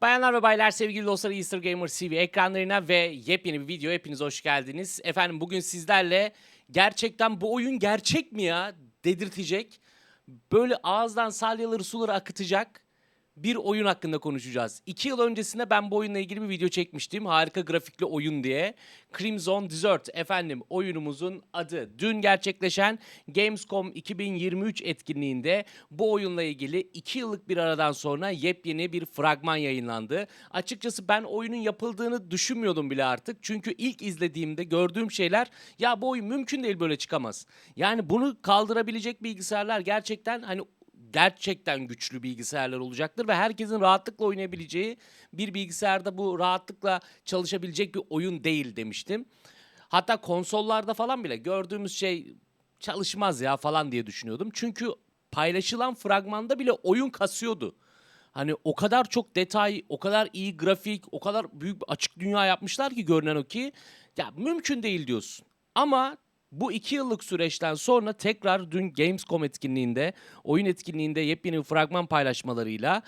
Bayanlar ve baylar sevgili dostlar Easter Gamer TV ekranlarına ve yepyeni bir video. Hepiniz hoş geldiniz. Efendim bugün sizlerle gerçekten bu oyun gerçek mi ya dedirtecek. Böyle ağızdan salyaları suları akıtacak bir oyun hakkında konuşacağız. İki yıl öncesinde ben bu oyunla ilgili bir video çekmiştim. Harika grafikli oyun diye. Crimson Desert efendim oyunumuzun adı. Dün gerçekleşen Gamescom 2023 etkinliğinde bu oyunla ilgili iki yıllık bir aradan sonra yepyeni bir fragman yayınlandı. Açıkçası ben oyunun yapıldığını düşünmüyordum bile artık. Çünkü ilk izlediğimde gördüğüm şeyler ya bu oyun mümkün değil böyle çıkamaz. Yani bunu kaldırabilecek bilgisayarlar gerçekten hani gerçekten güçlü bilgisayarlar olacaktır ve herkesin rahatlıkla oynayabileceği bir bilgisayarda bu rahatlıkla çalışabilecek bir oyun değil demiştim. Hatta konsollarda falan bile gördüğümüz şey çalışmaz ya falan diye düşünüyordum. Çünkü paylaşılan fragmanda bile oyun kasıyordu. Hani o kadar çok detay, o kadar iyi grafik, o kadar büyük bir açık dünya yapmışlar ki görünen o ki ya mümkün değil diyorsun. Ama bu iki yıllık süreçten sonra tekrar dün Gamescom etkinliğinde, oyun etkinliğinde yepyeni fragman paylaşmalarıyla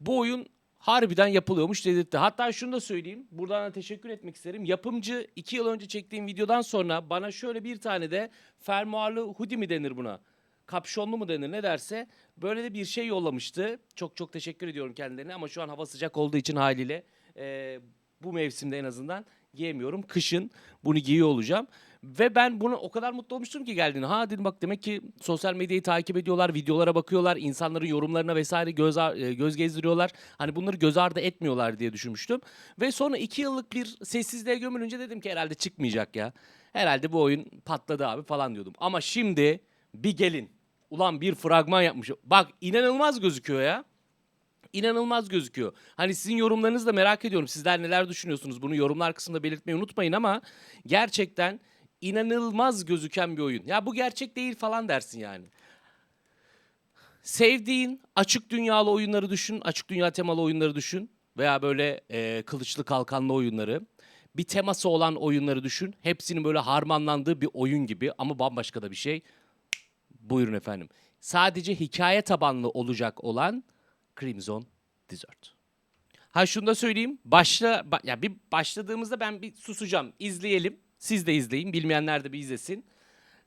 bu oyun harbiden yapılıyormuş dedirtti. Hatta şunu da söyleyeyim. Buradan da teşekkür etmek isterim. Yapımcı iki yıl önce çektiğim videodan sonra bana şöyle bir tane de fermuarlı hoodie mi denir buna? Kapşonlu mu denir ne derse böyle de bir şey yollamıştı. Çok çok teşekkür ediyorum kendilerine ama şu an hava sıcak olduğu için haliyle eee, bu mevsimde en azından giyemiyorum. Kışın bunu giyiyor olacağım. Ve ben bunu o kadar mutlu olmuştum ki geldiğinde. Ha dedim bak demek ki sosyal medyayı takip ediyorlar, videolara bakıyorlar, insanların yorumlarına vesaire göz, e, göz gezdiriyorlar. Hani bunları göz ardı etmiyorlar diye düşünmüştüm. Ve sonra iki yıllık bir sessizliğe gömülünce dedim ki herhalde çıkmayacak ya. Herhalde bu oyun patladı abi falan diyordum. Ama şimdi bir gelin. Ulan bir fragman yapmış. Bak inanılmaz gözüküyor ya inanılmaz gözüküyor. Hani sizin yorumlarınızı da merak ediyorum. Sizler neler düşünüyorsunuz? Bunu yorumlar kısmında belirtmeyi unutmayın ama gerçekten inanılmaz gözüken bir oyun. Ya bu gerçek değil falan dersin yani. Sevdiğin açık dünyalı oyunları düşün, açık dünya temalı oyunları düşün veya böyle e, kılıçlı kalkanlı oyunları. Bir teması olan oyunları düşün. Hepsinin böyle harmanlandığı bir oyun gibi ama bambaşka da bir şey. Buyurun efendim. Sadece hikaye tabanlı olacak olan Crimson Desert. Ha şunu da söyleyeyim. Başla ba- ya bir başladığımızda ben bir susacağım. İzleyelim. Siz de izleyin. Bilmeyenler de bir izlesin.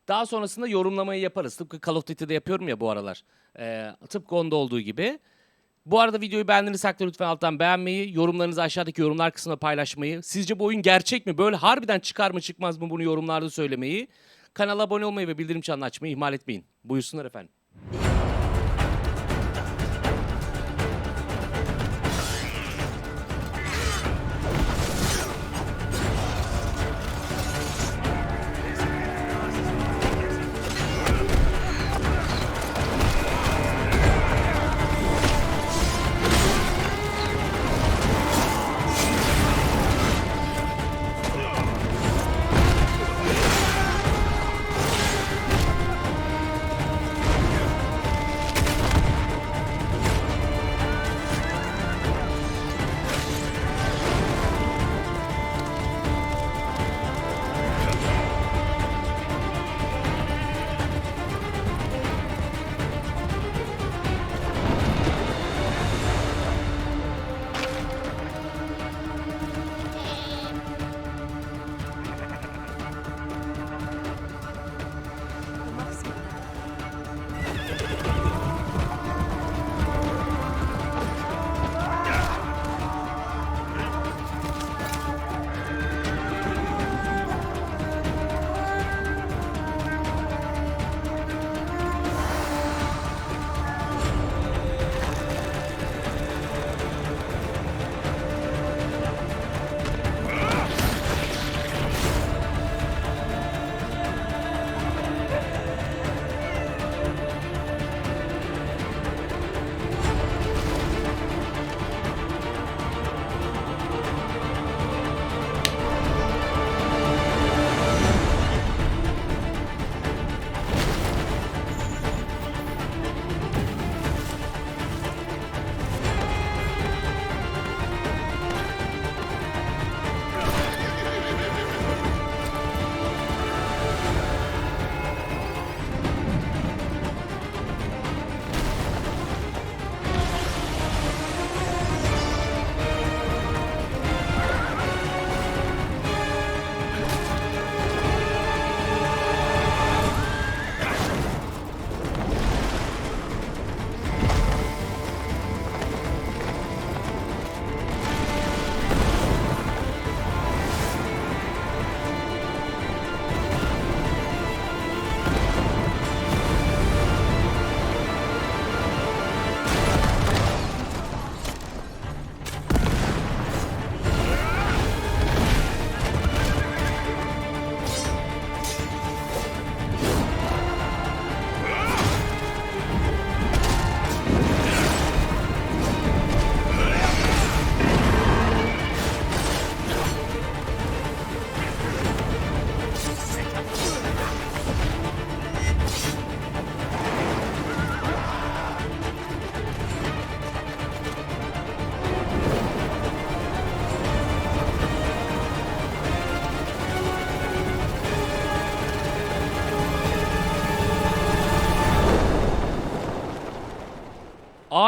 Daha sonrasında yorumlamayı yaparız. Tıpkı Call of Duty'de yapıyorum ya bu aralar. Ee, tıpkı onda olduğu gibi. Bu arada videoyu beğendiğiniz takdirde lütfen alttan beğenmeyi, yorumlarınızı aşağıdaki yorumlar kısmına paylaşmayı, sizce bu oyun gerçek mi, böyle harbiden çıkar mı çıkmaz mı bunu yorumlarda söylemeyi, kanala abone olmayı ve bildirim çanını açmayı ihmal etmeyin. Buyursunlar efendim.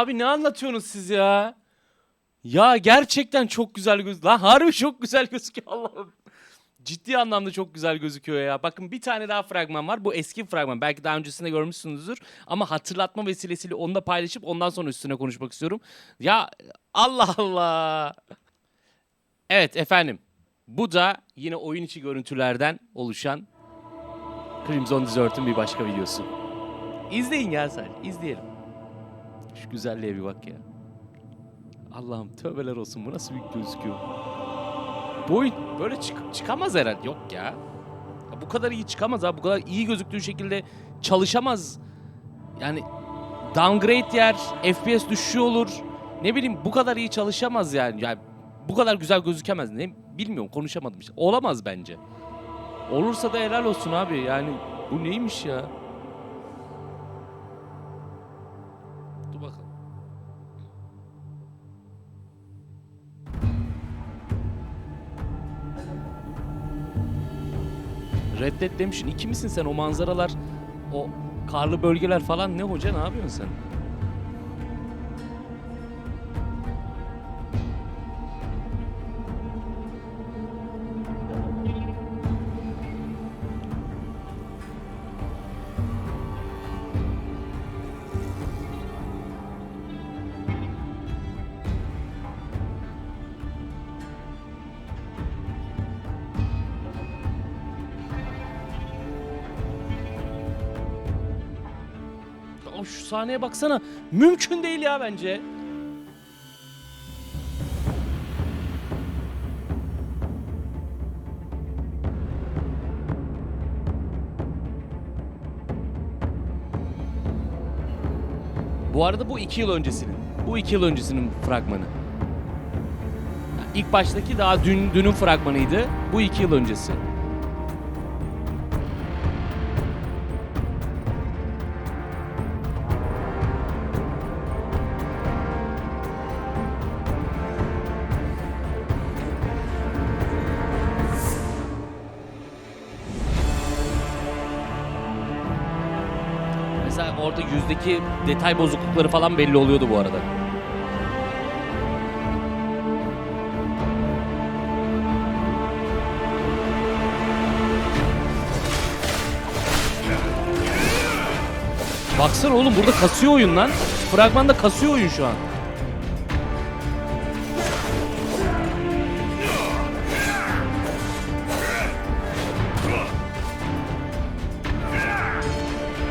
Abi ne anlatıyorsunuz siz ya? Ya gerçekten çok güzel göz. Lan harbi çok güzel gözüküyor Allah'ım. Ciddi anlamda çok güzel gözüküyor ya. Bakın bir tane daha fragman var. Bu eski fragman. Belki daha öncesinde görmüşsünüzdür. Ama hatırlatma vesilesiyle onu da paylaşıp ondan sonra üstüne konuşmak istiyorum. Ya Allah Allah. Evet efendim. Bu da yine oyun içi görüntülerden oluşan Crimson Desert'ın bir başka videosu. İzleyin ya sadece. izleyelim. Şu güzelliğe bir bak ya. Allah'ım tövbeler olsun bu nasıl bir gözüküyor. Bu oyun böyle çık- çıkamaz herhalde. Yok ya. Ya Bu kadar iyi çıkamaz abi. Bu kadar iyi gözüktüğü şekilde çalışamaz. Yani downgrade yer, FPS düşüşü olur. Ne bileyim bu kadar iyi çalışamaz yani. Yani bu kadar güzel gözükemez. Ne bilmiyorum konuşamadım işte. Olamaz bence. Olursa da helal olsun abi. Yani bu neymiş ya? Reddet demişsin. İki misin sen? O manzaralar, o karlı bölgeler falan ne hoca? Ne yapıyorsun sen? Aa, şu sahneye baksana. Mümkün değil ya bence. Bu arada bu iki yıl öncesinin. Bu iki yıl öncesinin fragmanı. İlk baştaki daha dün dünün fragmanıydı. Bu iki yıl öncesi. Yüzdeki detay bozuklukları falan belli oluyordu bu arada. Baksana oğlum burada kasıyor oyun lan. Fragmanda kasıyor oyun şu an.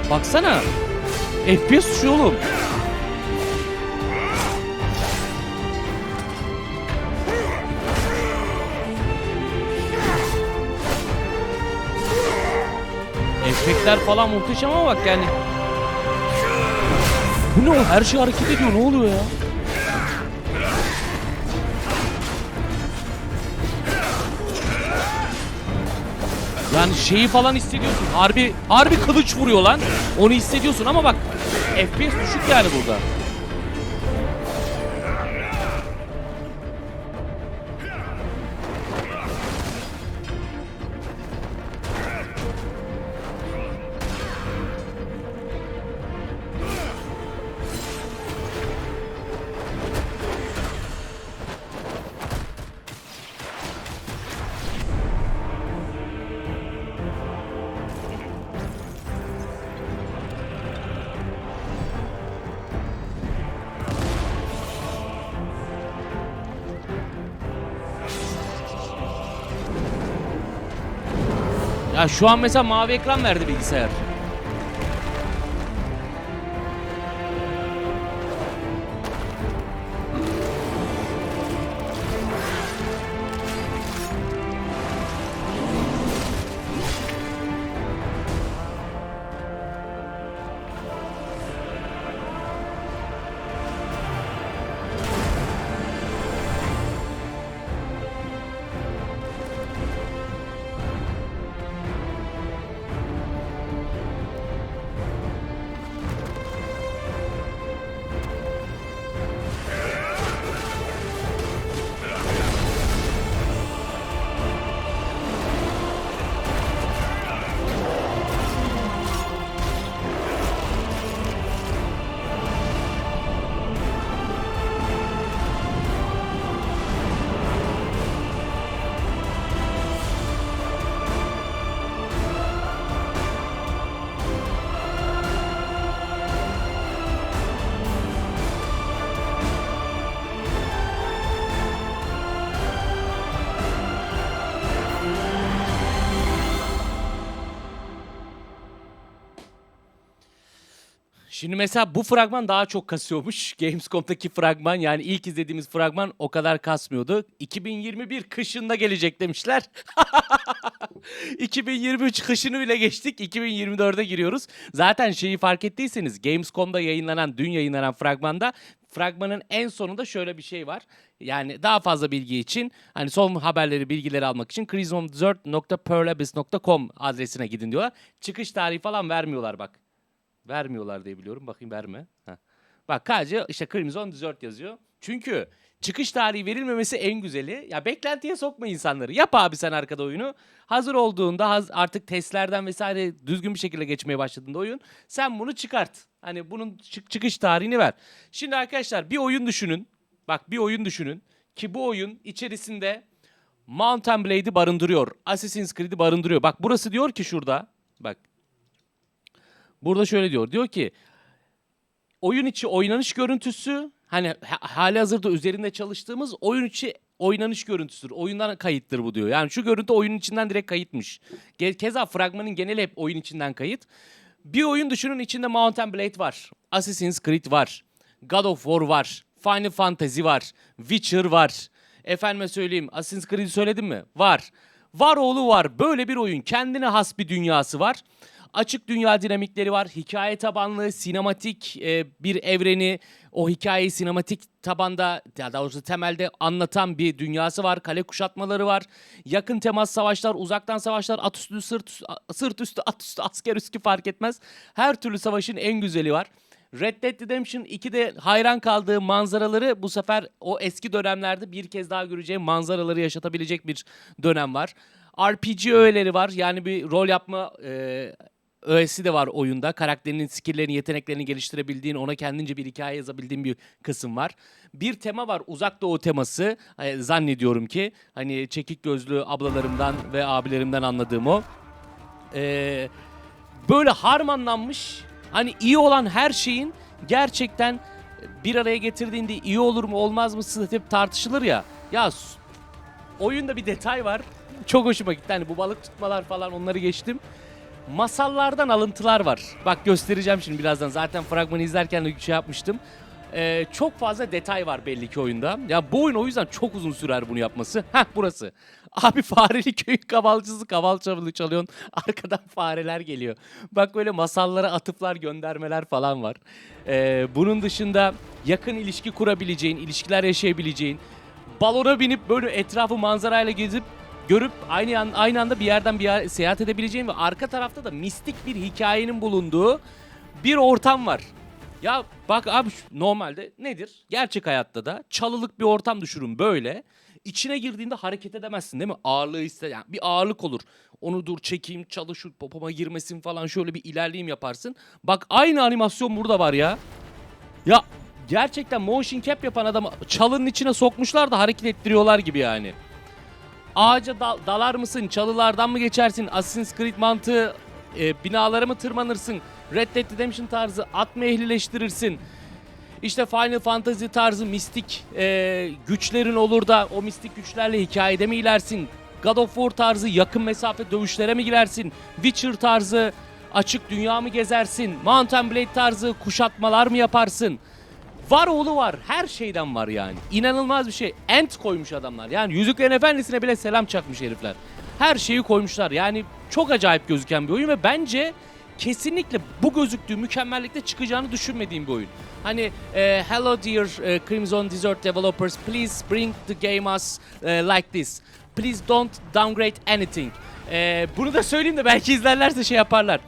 Baksana. FPS düşüyor oğlum. Efektler falan muhteşem ama bak yani. Bu ne o? Her şey hareket ediyor. Ne oluyor ya? Şeyi falan hissediyorsun. Harbi harbi kılıç vuruyor lan. Onu hissediyorsun ama bak FPS düşük yani burada. Ya şu an mesela mavi ekran verdi bilgisayar. Şimdi mesela bu fragman daha çok kasıyormuş. Gamescom'daki fragman yani ilk izlediğimiz fragman o kadar kasmıyordu. 2021 kışında gelecek demişler. 2023 kışını bile geçtik. 2024'e giriyoruz. Zaten şeyi fark ettiyseniz Gamescom'da yayınlanan, dün yayınlanan fragmanda fragmanın en sonunda şöyle bir şey var. Yani daha fazla bilgi için hani son haberleri, bilgileri almak için crimson4.pearlabyss.com adresine gidin diyorlar. Çıkış tarihi falan vermiyorlar bak. Vermiyorlar diye biliyorum. Bakayım verme. Heh. Bak sadece işte Crimson Desert yazıyor. Çünkü çıkış tarihi verilmemesi en güzeli. Ya beklentiye sokma insanları. Yap abi sen arkada oyunu. Hazır olduğunda haz- artık testlerden vesaire düzgün bir şekilde geçmeye başladığında oyun. Sen bunu çıkart. Hani bunun çık- çıkış tarihini ver. Şimdi arkadaşlar bir oyun düşünün. Bak bir oyun düşünün. Ki bu oyun içerisinde Mountain Blade'i barındırıyor. Assassin's Creed'i barındırıyor. Bak burası diyor ki şurada. Bak Burada şöyle diyor. Diyor ki oyun içi oynanış görüntüsü hani ha- hali hazırda üzerinde çalıştığımız oyun içi oynanış görüntüsüdür. Oyundan kayıttır bu diyor. Yani şu görüntü oyunun içinden direkt kayıtmış. Keza fragmanın geneli hep oyun içinden kayıt. Bir oyun düşünün içinde Mountain Blade var. Assassin's Creed var. God of War var. Final Fantasy var. Witcher var. Efendime söyleyeyim Assassin's Creed'i söyledim mi? Var. Var oğlu var. Böyle bir oyun. Kendine has bir dünyası var. Açık dünya dinamikleri var. Hikaye tabanlı, sinematik e, bir evreni, o hikayeyi sinematik tabanda, daha doğrusu temelde anlatan bir dünyası var. Kale kuşatmaları var. Yakın temas savaşlar, uzaktan savaşlar, at üstü, sırt, üstü- sırt üstü, at üstü, asker üstü fark etmez. Her türlü savaşın en güzeli var. Red Dead Redemption 2'de hayran kaldığı manzaraları bu sefer o eski dönemlerde bir kez daha göreceğim manzaraları yaşatabilecek bir dönem var. RPG öğeleri var. Yani bir rol yapma e, öğesi de var oyunda. Karakterinin skilllerini, yeteneklerini geliştirebildiğin, ona kendince bir hikaye yazabildiğin bir kısım var. Bir tema var, uzak doğu teması. Zannediyorum ki hani çekik gözlü ablalarımdan ve abilerimden anladığım o. E, böyle harmanlanmış hani iyi olan her şeyin gerçekten bir araya getirdiğinde iyi olur mu olmaz mı hep tartışılır ya. Ya oyunda bir detay var. Çok hoşuma gitti. Hani bu balık tutmalar falan onları geçtim. Masallardan alıntılar var. Bak göstereceğim şimdi birazdan. Zaten fragmanı izlerken de şey yapmıştım. Ee, çok fazla detay var belli ki oyunda. Ya bu oyun o yüzden çok uzun sürer bunu yapması. Heh burası. Abi fareli köyün kavalcısı kaval çalı- çalıyorsun. Arkadan fareler geliyor. Bak böyle masallara atıflar göndermeler falan var. Ee, bunun dışında yakın ilişki kurabileceğin, ilişkiler yaşayabileceğin, balona binip böyle etrafı manzarayla gezip görüp aynı an, aynı anda bir yerden bir yer seyahat edebileceğin ve arka tarafta da mistik bir hikayenin bulunduğu bir ortam var. Ya bak abi normalde nedir? Gerçek hayatta da çalılık bir ortam düşürün böyle. İçine girdiğinde hareket edemezsin değil mi? Ağırlığı iste yani bir ağırlık olur. Onu dur çekeyim, çalı şu popoma girmesin falan şöyle bir ilerleyeyim yaparsın. Bak aynı animasyon burada var ya. Ya gerçekten motion cap yapan adamı çalının içine sokmuşlar da hareket ettiriyorlar gibi yani. Ağaca dal- dalar mısın? Çalılardan mı geçersin? Assassin's Creed mantığı e, binalara mı tırmanırsın? Red Dead Redemption tarzı at mı ehlileştirirsin? İşte Final Fantasy tarzı mistik e, güçlerin olur da o mistik güçlerle hikayede mi ilersin? God of War tarzı yakın mesafe dövüşlere mi girersin? Witcher tarzı açık dünya mı gezersin? Mountain Blade tarzı kuşatmalar mı yaparsın? Var oğlu var. Her şeyden var yani. İnanılmaz bir şey. Ent koymuş adamlar. Yani Yüzüklerin Efendisi'ne bile selam çakmış herifler. Her şeyi koymuşlar. Yani çok acayip gözüken bir oyun ve bence kesinlikle bu gözüktüğü mükemmellikte çıkacağını düşünmediğim bir oyun. Hani e, hello dear e, Crimson Desert developers, please bring the game us e, like this. Please don't downgrade anything. E, bunu da söyleyeyim de belki izlerlerse şey yaparlar.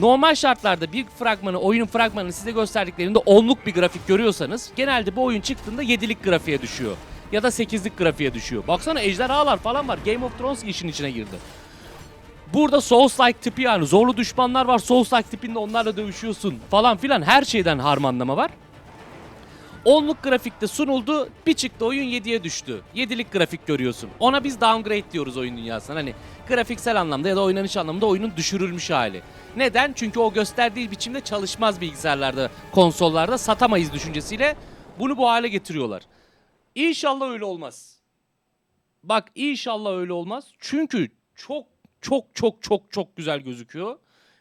Normal şartlarda bir fragmanı, oyunun fragmanını size gösterdiklerinde 10'luk bir grafik görüyorsanız genelde bu oyun çıktığında 7'lik grafiğe düşüyor. Ya da 8'lik grafiğe düşüyor. Baksana ejderhalar falan var. Game of Thrones işin içine girdi. Burada Souls-like tipi yani zorlu düşmanlar var. Souls-like tipinde onlarla dövüşüyorsun falan filan her şeyden harmanlama var. 10'luk grafikte sunuldu. Bir çıktı oyun 7'ye düştü. 7'lik grafik görüyorsun. Ona biz downgrade diyoruz oyun dünyasına. Hani grafiksel anlamda ya da oynanış anlamında oyunun düşürülmüş hali. Neden? Çünkü o gösterdiği biçimde çalışmaz bilgisayarlarda, konsollarda satamayız düşüncesiyle bunu bu hale getiriyorlar. İnşallah öyle olmaz. Bak inşallah öyle olmaz. Çünkü çok çok çok çok çok güzel gözüküyor.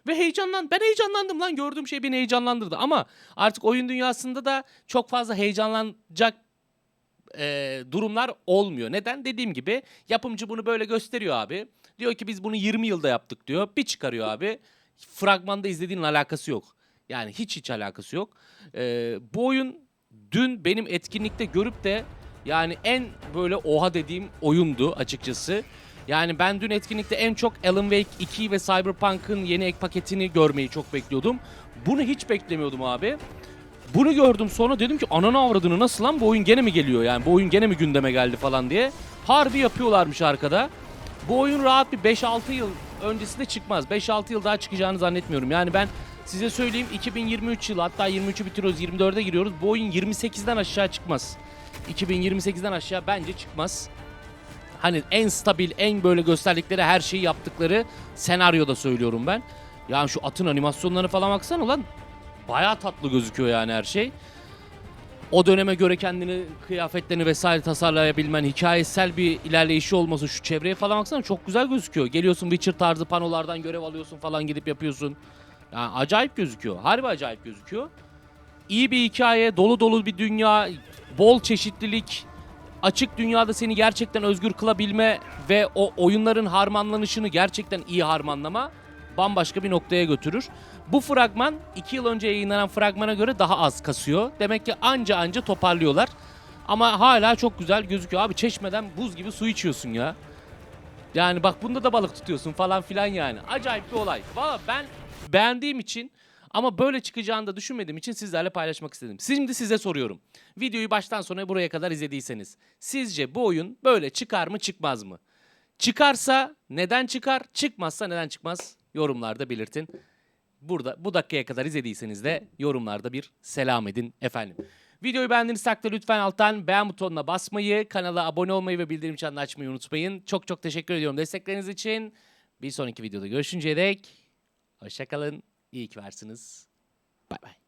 Ve heyecanlan ben heyecanlandım lan gördüğüm şey beni heyecanlandırdı ama artık oyun dünyasında da çok fazla heyecanlanacak e, durumlar olmuyor. Neden? Dediğim gibi yapımcı bunu böyle gösteriyor abi. Diyor ki biz bunu 20 yılda yaptık diyor. Bir çıkarıyor abi. Fragmanda izlediğinin alakası yok. Yani hiç hiç alakası yok. E, bu oyun dün benim etkinlikte görüp de yani en böyle oha dediğim oyundu açıkçası. Yani ben dün etkinlikte en çok Alan Wake 2 ve Cyberpunk'ın yeni ek paketini görmeyi çok bekliyordum. Bunu hiç beklemiyordum abi. Bunu gördüm sonra dedim ki ananı avradını nasıl lan bu oyun gene mi geliyor yani bu oyun gene mi gündeme geldi falan diye. Harbi yapıyorlarmış arkada. Bu oyun rahat bir 5-6 yıl öncesinde çıkmaz. 5-6 yıl daha çıkacağını zannetmiyorum. Yani ben size söyleyeyim 2023 yılı hatta 23'ü bitiriyoruz 24'e giriyoruz. Bu oyun 28'den aşağı çıkmaz. 2028'den aşağı bence çıkmaz. Hani en stabil, en böyle gösterdikleri her şeyi yaptıkları senaryoda söylüyorum ben. Yani şu atın animasyonlarına falan baksana lan. Bayağı tatlı gözüküyor yani her şey. O döneme göre kendini, kıyafetlerini vesaire tasarlayabilmen, hikayesel bir ilerleyişi olması, şu çevreye falan baksana çok güzel gözüküyor. Geliyorsun Witcher tarzı panolardan görev alıyorsun falan gidip yapıyorsun. Yani acayip gözüküyor. Harbi acayip gözüküyor. İyi bir hikaye, dolu dolu bir dünya, bol çeşitlilik, açık dünyada seni gerçekten özgür kılabilme ve o oyunların harmanlanışını gerçekten iyi harmanlama bambaşka bir noktaya götürür. Bu fragman 2 yıl önce yayınlanan fragmana göre daha az kasıyor. Demek ki anca anca toparlıyorlar. Ama hala çok güzel gözüküyor. Abi çeşmeden buz gibi su içiyorsun ya. Yani bak bunda da balık tutuyorsun falan filan yani. Acayip bir olay. Valla ben beğendiğim için ama böyle çıkacağını da düşünmediğim için sizlerle paylaşmak istedim. Şimdi size soruyorum. Videoyu baştan sona buraya kadar izlediyseniz. Sizce bu oyun böyle çıkar mı çıkmaz mı? Çıkarsa neden çıkar? Çıkmazsa neden çıkmaz? Yorumlarda belirtin. Burada bu dakikaya kadar izlediyseniz de yorumlarda bir selam edin efendim. Videoyu beğendiğiniz takdirde lütfen alttan beğen butonuna basmayı, kanala abone olmayı ve bildirim çanını açmayı unutmayın. Çok çok teşekkür ediyorum destekleriniz için. Bir sonraki videoda görüşünceye dek hoşçakalın. İyi ki varsınız. Bay bay.